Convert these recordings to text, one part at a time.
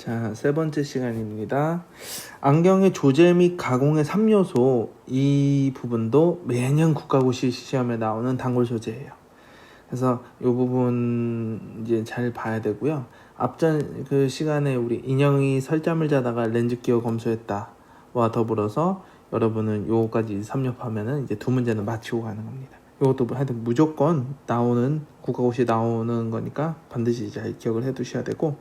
자, 세 번째 시간입니다. 안경의 조제 및 가공의 3요소 이 부분도 매년 국가고시 시험에 나오는 단골 소재예요. 그래서 이 부분 이제 잘 봐야 되고요. 앞전 그 시간에 우리 인형이 설잠을 자다가 렌즈 끼워 검수했다와 더불어서 여러분은 요거까지 섭렵하면은 이제 두 문제는 맞히고 가는 겁니다. 이것도 뭐 하여튼 무조건 나오는 국가고시 나오는 거니까 반드시 잘 기억을 해 두셔야 되고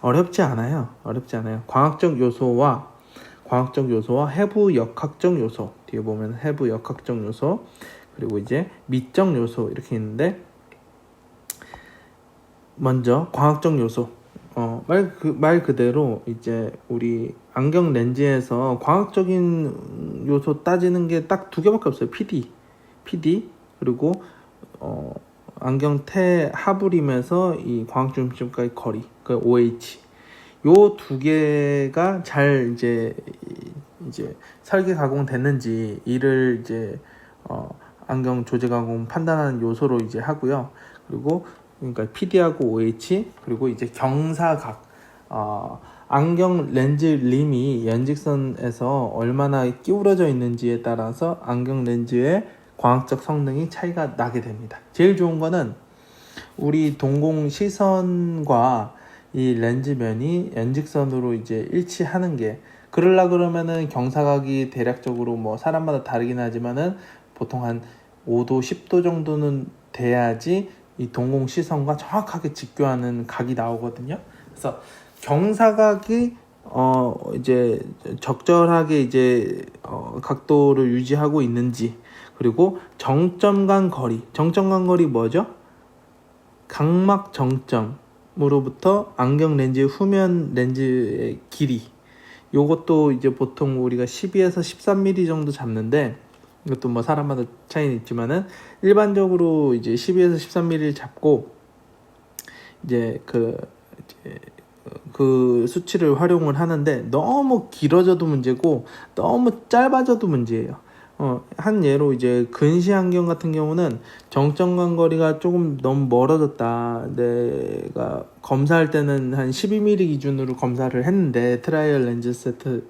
어렵지 않아요. 어렵지 않아요. 광학적 요소와 광학적 요소와 해부 역학적 요소 뒤에 보면 해부 역학적 요소 그리고 이제 미적 요소 이렇게 있는데 먼저 광학적 요소 어, 말, 그, 말 그대로 이제 우리 안경 렌즈에서 광학적인 요소 따지는 게 딱 두 개밖에 없어요. PD, PD 그리고 어, 안경 테 하부림에서 이 광학중심까지 거리, 그 OH 요 두 개가 잘 이제 이제 설계 가공됐는지 이를 이제 어, 안경 조제 가공 판단하는 요소로 이제 하고요. 그리고 그러니까 PD하고 OH 그리고 이제 경사각 어, 안경 렌즈 림이 연직선에서 얼마나 끼우러져 있는지에 따라서 안경 렌즈의 광학적 성능이 차이가 나게 됩니다. 제일 좋은 거는 우리 동공 시선과 이 렌즈면이 연직선으로 이제 일치하는 게 그러려 그러면은 경사각이 대략적으로 뭐 사람마다 다르긴 하지만은 보통 한 5도 10도 정도는 돼야지 이 동공 시선과 정확하게 직교하는 각이 나오거든요. 그래서 경사각이 어 이제 적절하게 이제 어 각도를 유지하고 있는지 그리고 정점 간 거리 정점 간 거리 뭐죠? 각막 정점으로부터 안경 렌즈 후면 렌즈의 길이 요것도 이제 보통 우리가 12에서 13mm 정도 잡는데 이것도 뭐 사람마다 차이는 있지만은 일반적으로 이제 12에서 13mm를 잡고 이제 그 이제 그 수치를 활용을 하는데 너무 길어져도 문제고 너무 짧아져도 문제예요. 어, 한 예로 이제 근시 안경 같은 경우는 정점 간 거리가 조금 너무 멀어졌다. 내가 검사할 때는 한 12mm 기준으로 검사를 했는데 트라이얼 렌즈 세트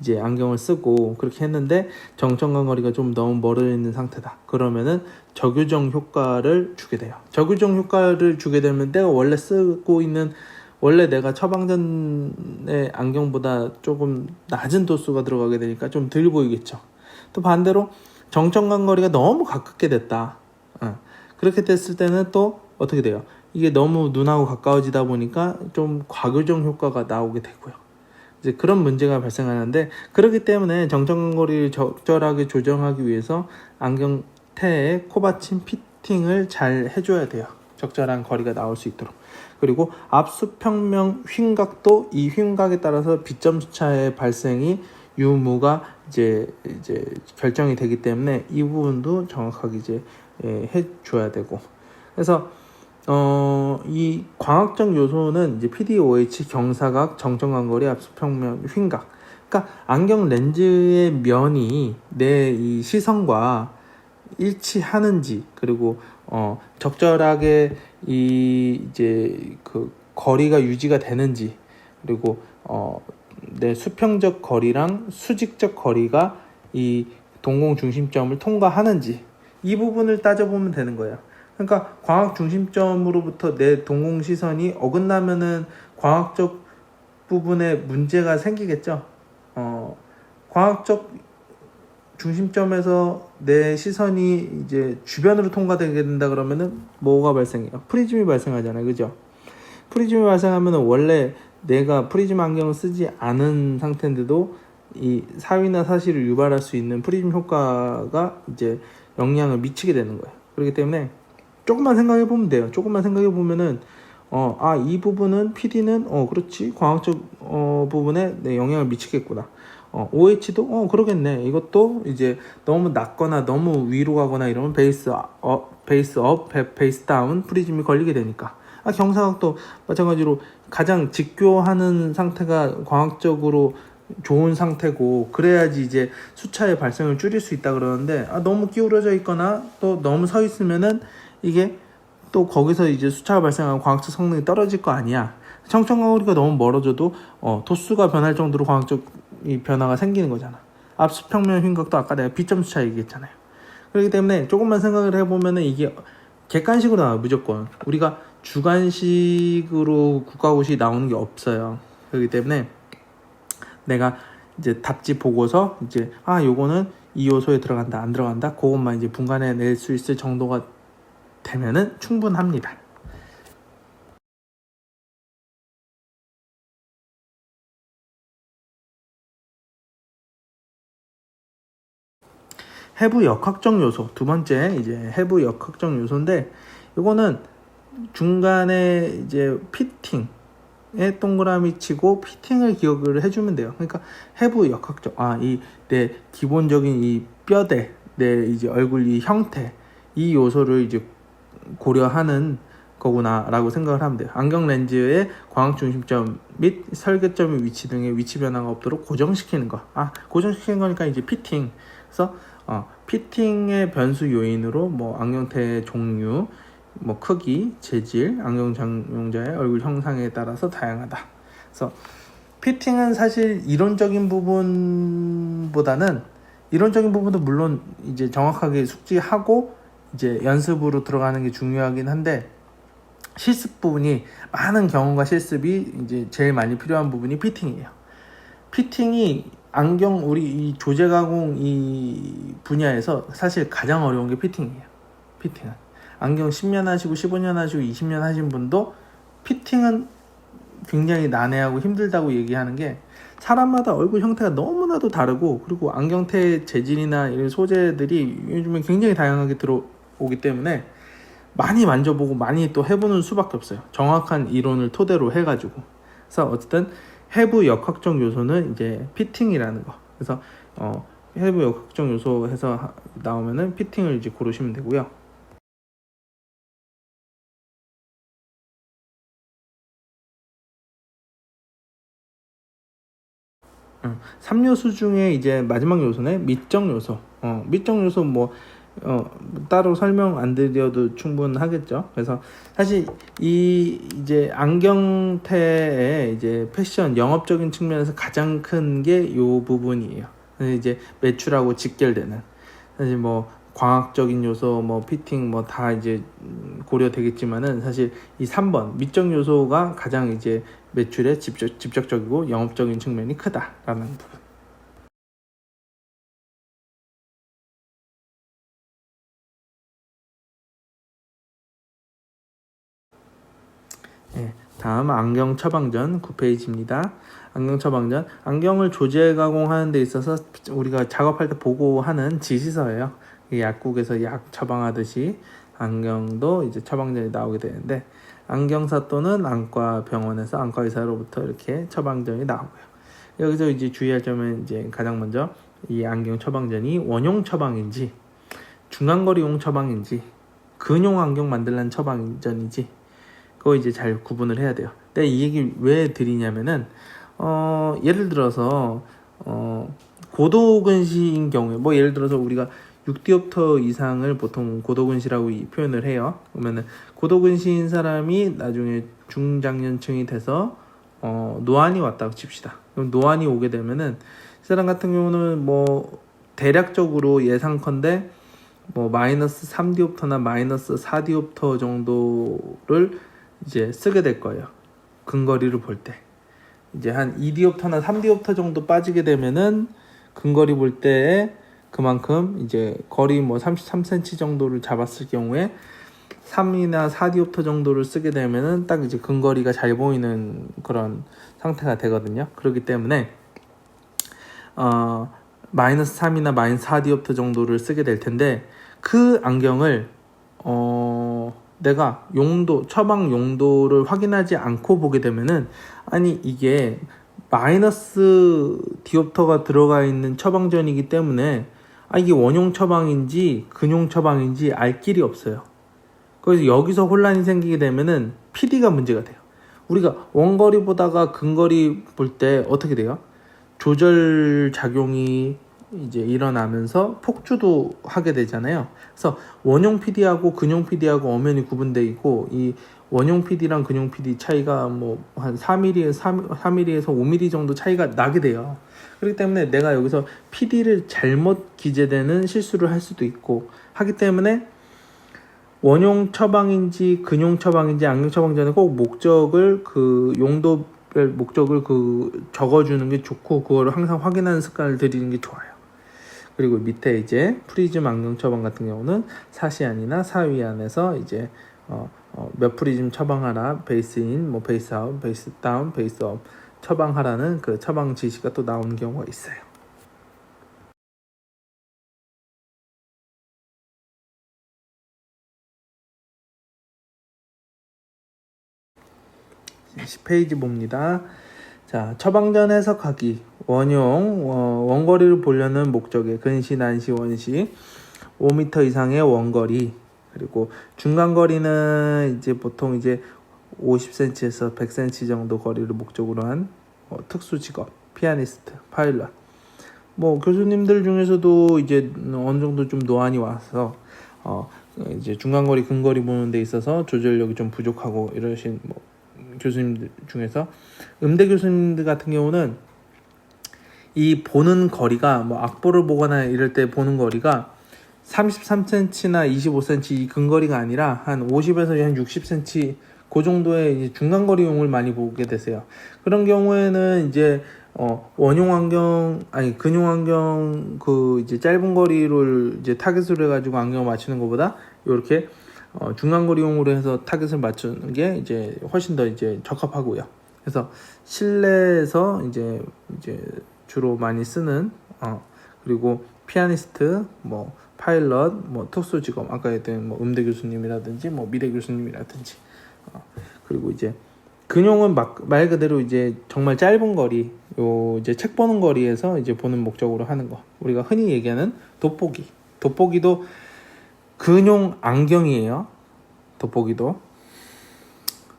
이제 안경을 쓰고 그렇게 했는데 정점간 거리가 좀 너무 멀어 있는 상태다. 그러면은 적유정 효과를 주게 돼요. 적유정 효과를 주게 되면 내가 원래 쓰고 있는 원래 내가 처방전의 안경보다 조금 낮은 도수가 들어가게 되니까 좀 덜 보이겠죠. 또 반대로 정점간 거리가 너무 가깝게 됐다. 어. 그렇게 됐을 때는 또 어떻게 돼요? 이게 너무 눈하고 가까워지다 보니까 좀 과교정 효과가 나오게 되고요. 이제 그런 문제가 발생하는데 그렇기 때문에 정점 거리를 적절하게 조정하기 위해서 안경테에 코받침 피팅을 잘 해줘야 돼요. 적절한 거리가 나올 수 있도록. 그리고 압수평면 휭각도 이 휭각에 따라서 비점 수차의 발생이 유무가 이제 이제 결정이 되기 때문에 이 부분도 정확하게 이제 예, 해줘야 되고. 그래서 어, 이 광학적 요소는 이제 PDOH, 경사각, 정점광거리, 압수평면, 휭각. 그러니까 안경 렌즈의 면이 내 이 시선과 일치하는지 그리고 어, 적절하게 이 이제 그 거리가 유지가 되는지 그리고 어, 내 수평적 거리랑 수직적 거리가 이 동공 중심점을 통과하는지 이 부분을 따져보면 되는 거예요. 그러니까 광학 중심점으로부터 내 동공 시선이 어긋나면은 광학적 부분에 문제가 생기겠죠. 어, 광학적 중심점에서 내 시선이 이제 주변으로 통과되게 된다 그러면은 뭐가 발생해요? 프리즘이 발생하잖아요. 그죠? 프리즘이 발생하면은 원래 내가 프리즘 안경을 쓰지 않은 상태인데도 이 사위나 사실을 유발할 수 있는 프리즘 효과가 이제 영향을 미치게 되는 거예요. 그렇기 때문에 조금만 생각해 보면 돼요. 조금만 생각해 보면은 어, 아, 이 부분은 PD는 어, 그렇지. 광학적 어, 부분에 내 영향을 미치겠구나. 어, OH도 어, 그러겠네. 이것도 이제 너무 낮거나 너무 위로 가거나 이러면 베이스 업, 베이스 업, 베이스 다운 프리즘이 걸리게 되니까. 아, 경사각도 마찬가지로 가장 직교하는 상태가 광학적으로 좋은 상태고 그래야지 이제 수차의 발생을 줄일 수 있다 그러는데 아, 너무 기울어져 있거나 또 너무 서 있으면은 이게 또 거기서 이제 수차가 발생하면 광학적 성능이 떨어질 거 아니야. 청청과 거리가 너무 멀어져도 어, 도수가 변할 정도로 광학적 이 변화가 생기는 거잖아. 압수 평면 흉곽도 아까 내가 비점수 차이 얘기했잖아요. 그렇기 때문에 조금만 생각을 해보면은 이게 객관식으로 나와요 무조건 우리가 주관식으로 국가고시 나오는 게 없어요. 그렇기 때문에 내가 이제 답지 보고서 이제 아 요거는 이 요소에 들어간다 안 들어간다 그것만 이제 분간해 낼 수 있을 정도가 되면은 충분합니다. 해부 역학적 요소 두 번째 이제 해부 역학적 요소인데 이거는 중간에 이제 피팅에 동그라미 치고 피팅을 기억을 해주면 돼요. 그러니까 해부 역학적 아 이 내 기본적인 이 뼈대 내 이제 얼굴 이 형태 이 요소를 이제 고려하는 거구나라고 생각을 하면 돼요. 안경 렌즈의 광학 중심점 및 설계점의 위치 등의 위치 변화가 없도록 고정시키는 거. 아 고정시키는 거니까 이제 피팅. 그래서 어, 피팅의 변수 요인으로 뭐 안경테의 종류, 뭐 크기, 재질, 안경 장용자의 얼굴 형상에 따라서 다양하다. 그래서 피팅은 사실 이론적인 부분보다는 이론적인 부분도 물론 이제 정확하게 숙지하고 이제 연습으로 들어가는 게 중요하긴 한데 실습 부분이 많은 경험과 실습이 이제 제일 많이 필요한 부분이 피팅이에요. 피팅이 안경 우리 이 조제 가공 이 분야에서 사실 가장 어려운 게 피팅이에요. 피팅은 안경 10년 하시고 15년 하시고 20년 하신 분도 피팅은 굉장히 난해하고 힘들다고 얘기하는 게 사람마다 얼굴 형태가 너무나도 다르고 그리고 안경테 재질이나 이런 소재들이 요즘에 굉장히 다양하게 들어오기 때문에 많이 만져보고 많이 또 해보는 수밖에 없어요. 정확한 이론을 토대로 해가지고. 그래서 어쨌든 해부 역학적 요소는 이제 피팅이라는 거. 그래서 어, 해부 역학적 요소 해서 하- 나오면은 피팅을 이제 고르시면 되고요. 음, 3요소 중에 이제 마지막 요소는 미적 요소. 어, 미적 요소 뭐 어, 따로 설명 안 드려도 충분하겠죠. 그래서 사실 이 이제 안경테의 이제 패션 영업적인 측면에서 가장 큰게요 부분이에요. 이제 매출하고 직결되는 사실 뭐 광학적인 요소, 뭐 피팅 뭐 다 이제 음, 고려되겠지만은 사실 이 3번 미적 요소가 가장 이제 매출에 직접, 직접적이고 영업적인 측면이 크다라는 부분. 예, 다음 안경 처방전 9페이지입니다. 안경 처방전 안경을 조제 가공하는 데 있어서 우리가 작업할 때 보고 하는 지시서예요. 이 약국에서 약 처방하듯이 안경도 이제 처방전이 나오게 되는데 안경사 또는 안과 병원에서 안과 의사로부터 이렇게 처방전이 나오고요. 여기서 이제 주의할 점은 이제 가장 먼저 이 안경 처방전이 원용 처방인지 중간거리용 처방인지 근용 안경 만들란 처방전이지 그거 이제 잘 구분을 해야 돼요. 근데 이 얘기 왜 드리냐면은 어 예를 들어서 어 고도근시인 경우에 뭐 예를 들어서 우리가 6디옵터 이상을 보통 고도근시라고 이 표현을 해요. 그러면은 고도근시인 사람이 나중에 중장년층이 돼서 어 노안이 왔다고 칩시다. 그럼 노안이 오게 되면은 이 사람 같은 경우는 뭐 대략적으로 예상컨대 뭐 마이너스 3디옵터나 마이너스 4디옵터 정도를 이제 쓰게 될 거예요. 근거리를 볼 때. 이제 한 2디옵터나 3디옵터 정도 빠지게 되면은 근거리 볼 때에 그만큼 이제 거리 뭐 33cm 정도를 잡았을 경우에 3이나 4디옵터 정도를 쓰게 되면은 딱 이제 근거리가 잘 보이는 그런 상태가 되거든요. 그렇기 때문에 어 마이너스 3이나 마이너스 4디옵터 정도를 쓰게 될 텐데 그 안경을 어 내가 용도 처방 용도를 확인하지 않고 보게 되면은 아니 이게 마이너스 디옵터가 들어가 있는 처방전이기 때문에 아 이게 원용 처방인지 근용 처방인지 알 길이 없어요. 그래서 여기서 혼란이 생기게 되면은 PD가 문제가 돼요. 우리가 원거리 보다가 근거리 볼 때 어떻게 돼요? 조절 작용이 이제 일어나면서 폭주도 하게 되잖아요. 그래서 원용 PD하고 근용 PD하고 엄연히 구분돼 있고 이 원용 PD랑 근용 PD 차이가 뭐한 4mm, 4mm에서 5mm 정도 차이가 나게 돼요. 그렇기 때문에 내가 여기서 PD를 잘못 기재되는 실수를 할 수도 있고 하기 때문에 원용 처방인지 근용 처방인지 악용 처방 전에 꼭 목적을 그 용도별 목적을 그 적어주는 게 좋고 그거를 항상 확인하는 습관을 들이는 게 좋아요. 그리고 밑에 이제 프리즘 악용 처방 같은 경우는 사시안이나 사위안에서 이제 어, 어, 몇 프리즘 처방하라 베이스인 뭐 베이스 아웃 베이스 다운 베이스 업 처방하라는 그 처방 지시가 또 나오는 경우가 있어요. 십 페이지 봅니다. 자, 처방전 해석하기. 원용, 어, 원거리를 보려는 목적의 근시, 난시, 원시. 5m 이상의 원거리. 그리고 중간거리는 이제 보통 이제 50cm에서 100cm 정도 거리를 목적으로 한 어, 특수 직업, 피아니스트, 파일럿. 뭐 교수님들 중에서도 이제 어느 정도 좀 노안이 와서 어 이제 중간거리, 근거리 보는 데 있어서 조절력이 좀 부족하고 이러신 뭐 교수님들 중에서 음대 교수님들 같은 경우는 이 보는 거리가 뭐 악보를 보거나 이럴 때 보는 거리가 33cm나 25cm 이 근거리가 아니라 한 50에서 한 60cm 그 정도의 중간거리용을 많이 보게 되세요. 그런 경우에는 이제 어 원용 안경 아니 근용 안경 그 이제 짧은 거리를 이제 타겟으로 해가지고 안경을 맞추는 것보다 이렇게 어 중간거리용으로 해서 타겟을 맞추는 게 이제 훨씬 더 이제 적합하고요. 그래서 실내에서 이제 이제 주로 많이 쓰는 어 그리고 피아니스트 뭐 파일럿 뭐 특수 직업 아까 했던 뭐 음대 교수님이라든지 뭐 미대 교수님이라든지 어, 그리고 이제 근용은 막, 말 그대로 이제 정말 짧은 거리 요 이제 책 보는 거리에서 이제 보는 목적으로 하는 거. 우리가 흔히 얘기하는 돋보기. 돋보기도 근용 안경이에요. 돋보기도.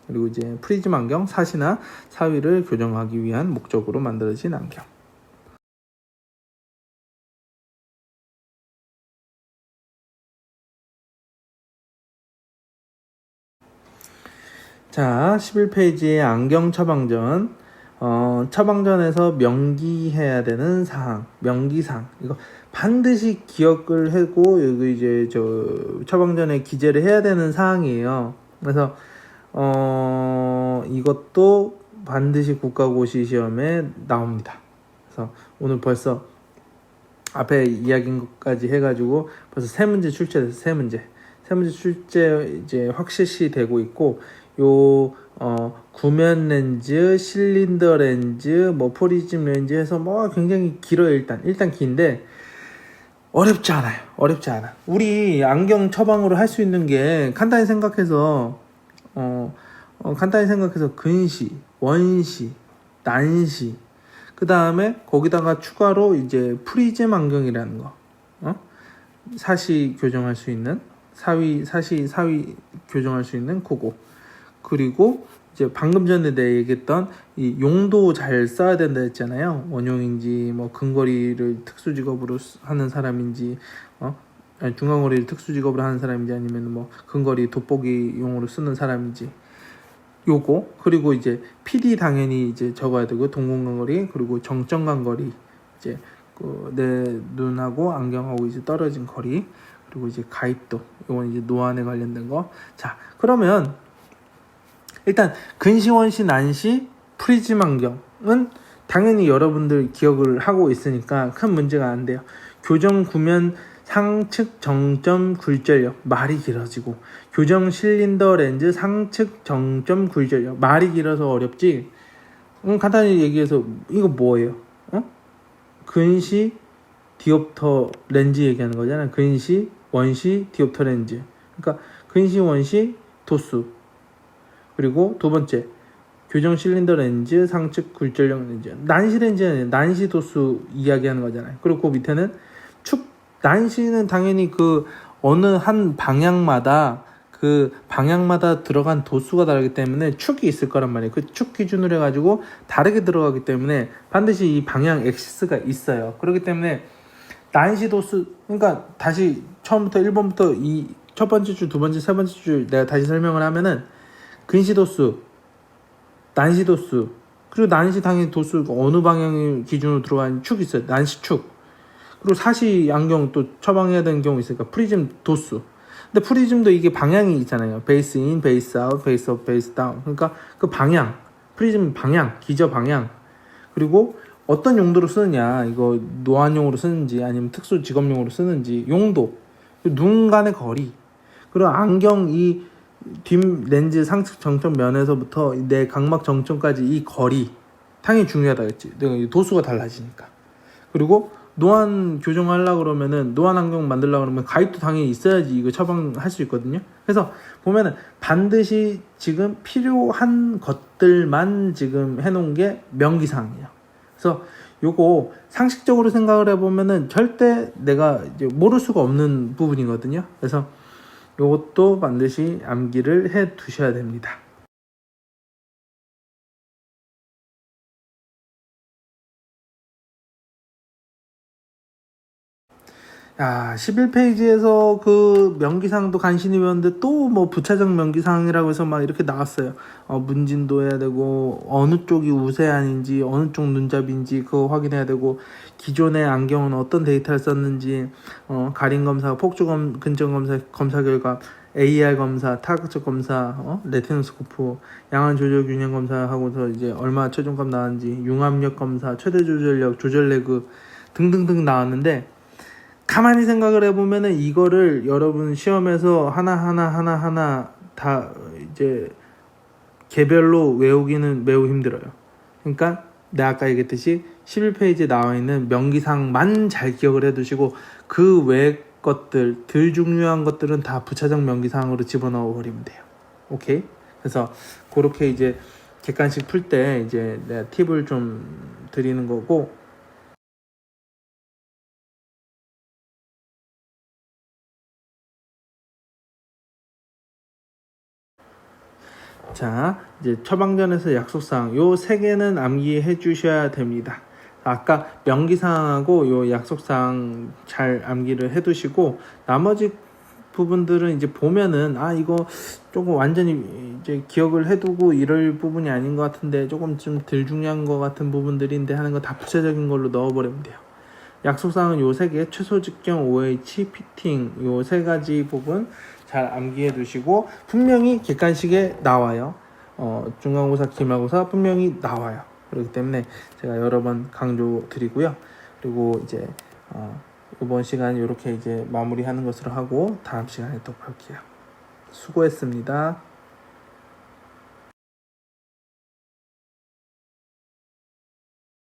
그리고 이제 프리즘 안경 사시나 사위를 교정하기 위한 목적으로 만들어진 안경 자, 11페이지의 안경 처방전. 어, 처방전에서 명기해야 되는 사항, 명기사항. 이거 반드시 기억을 하고, 여기 이제 저 처방전에 기재를 해야 되는 사항이에요. 그래서, 어, 이것도 반드시 국가고시 시험에 나옵니다. 그래서 오늘 벌써 앞에 이야기인 것까지 해가지고 벌써 세 문제 출제돼서 세 문제. 세 문제 출제 이제 확실시 되고 있고, 요, 어, 구면 렌즈, 실린더 렌즈, 뭐, 프리즘 렌즈 해서 뭐 굉장히 길어요, 일단. 일단 긴데, 어렵지 않아요. 어렵지 않아. 우리 안경 처방으로 할 수 있는 게 간단히 생각해서, 어, 어, 간단히 생각해서 근시, 원시, 난시, 그 다음에 거기다가 추가로 이제 프리즘 안경이라는 거, 어? 사시 교정할 수 있는, 사위, 사시, 사위 교정할 수 있는 그거. 그리고 이제 방금 전에 내가 얘기했던 이 용도 잘 써야 된다 했잖아요. 원용인지 뭐 근거리를 특수 직업으로 쓰- 하는 사람인지 어? 아니, 중간거리를 특수 직업으로 하는 사람인지 아니면 뭐 근거리 돋보기용으로 쓰는 사람인지. 요거. 그리고 이제 PD 당연히 이제 적어야 되고 동공간거리 그리고 정점간거리. 이제 그 내 눈하고 안경하고 이제 떨어진 거리 그리고 이제 가입도 이건 이제 노안에 관련된 거 자 그러면 일단 근시원시 난시 프리즘 안경은 당연히 여러분들 기억을 하고 있으니까 큰 문제가 안 돼요. 교정 구면 상측 정점 굴절력 말이 길어지고 교정 실린더 렌즈 상측 정점 굴절력 말이 길어서 어렵지. 음, 간단히 얘기해서 이거 뭐예요? 어? 근시 디옵터 렌즈 얘기하는 거잖아. 근시 원시 디옵터 렌즈. 그러니까 근시 원시 도수. 그리고 두 번째 교정 실린더 렌즈 상측 굴절력 렌즈. 난시 렌즈는 난시 도수 이야기하는 거잖아요. 그리고 그 밑에는 축 난시는 당연히 그 어느 한 방향마다 그 방향마다 들어간 도수가 다르기 때문에 축이 있을 거란 말이에요. 그 축 기준으로 해가지고 다르게 들어가기 때문에 반드시 이 방향 엑시스가 있어요. 그렇기 때문에 난시 도수 그러니까 다시 처음부터 1번부터 이 첫 번째 줄, 두 번째, 세 번째 줄 내가 다시 설명을 하면은 근시 도수, 난시 도수 그리고 난시 당연히 도수 어느 방향 기준으로 들어가는 축이 있어요. 난시 축. 그리고 사시 안경 또 처방해야 되는 경우 있으니까 프리즘 도수. 근데 프리즘도 이게 방향이 있잖아요. 베이스 인, 베이스 아웃, 베이스 업, 베이스 다운. 그러니까 그 방향, 프리즘 방향, 기저 방향. 그리고 어떤 용도로 쓰느냐, 이거 노안용으로 쓰는지 아니면 특수 직업용으로 쓰는지 용도, 그리고 눈 간의 거리, 그리고 안경 이 뒷 렌즈 상측 정점 면에서부터 내 각막 정점까지 이 거리 당연히 중요하다 했지. 내가 이 도수가 달라지니까. 그리고 노안 교정하려 그러면은 노안 안경 만들려 그러면 가입도 당연히 있어야지 이거 처방할 수 있거든요. 그래서 보면은 반드시 지금 필요한 것들만 지금 해놓은 게 명기사항이에요. 그래서 요거 상식적으로 생각을 해보면은 절대 내가 이제 모를 수가 없는 부분이거든요. 그래서 요것도 반드시 암기를 해 두셔야 됩니다. 야, 11페이지에서 그 명기상도 간신히 배웠는데 또 뭐 부차적 명기상이라고 해서 막 이렇게 나왔어요. 어, 문진도 해야 되고, 어느 쪽이 우세한인지, 어느 쪽 눈잡인지 그거 확인해야 되고, 기존의 안경은 어떤 데이터를 썼는지, 어, 가림 검사, 폭주 검, 근정 검사, 검사 결과, AR 검사, 타겟적 검사, 어, 레티노스코프, 양안 조절 균형 검사하고서 이제 얼마 최종값 나왔는지, 융합력 검사, 최대 조절력, 조절 레그 등등등 나왔는데, 가만히 생각을 해보면은 이거를 여러분 시험에서 하나하나 하나하나 다 이제 개별로 외우기는 매우 힘들어요. 그러니까 내가 아까 얘기했듯이 11페이지에 나와 있는 명기상만 잘 기억을 해두시고 그 외 것들, 덜 중요한 것들은 다 부차적 명기상으로 집어넣어 버리면 돼요. 오케이? 그래서 그렇게 이제 객관식 풀 때 이제 내가 팁을 좀 드리는 거고 자, 이제 처방전에서 약속사항 요 세 개는 암기해 주셔야 됩니다. 아까 명기사항하고 요 약속사항 잘 암기를 해 두시고 나머지 부분들은 이제 보면은 아 이거 조금 완전히 이제 기억을 해두고 이럴 부분이 아닌 것 같은데 조금 좀 덜 중요한 것 같은 부분들인데 하는 거 다 부차적인 걸로 넣어버리면 돼요. 약속사항은 요 세 개, 최소 직경, OH, 피팅 요 세 가지 부분 잘 암기해 두시고 분명히 객관식에 나와요. 어, 중간고사, 기말고사 분명히 나와요. 그렇기 때문에 제가 여러 번 강조 드리고요. 그리고 이제 어, 이번 시간 이렇게 이제 마무리하는 것으로 하고 다음 시간에 또 볼게요. 수고했습니다.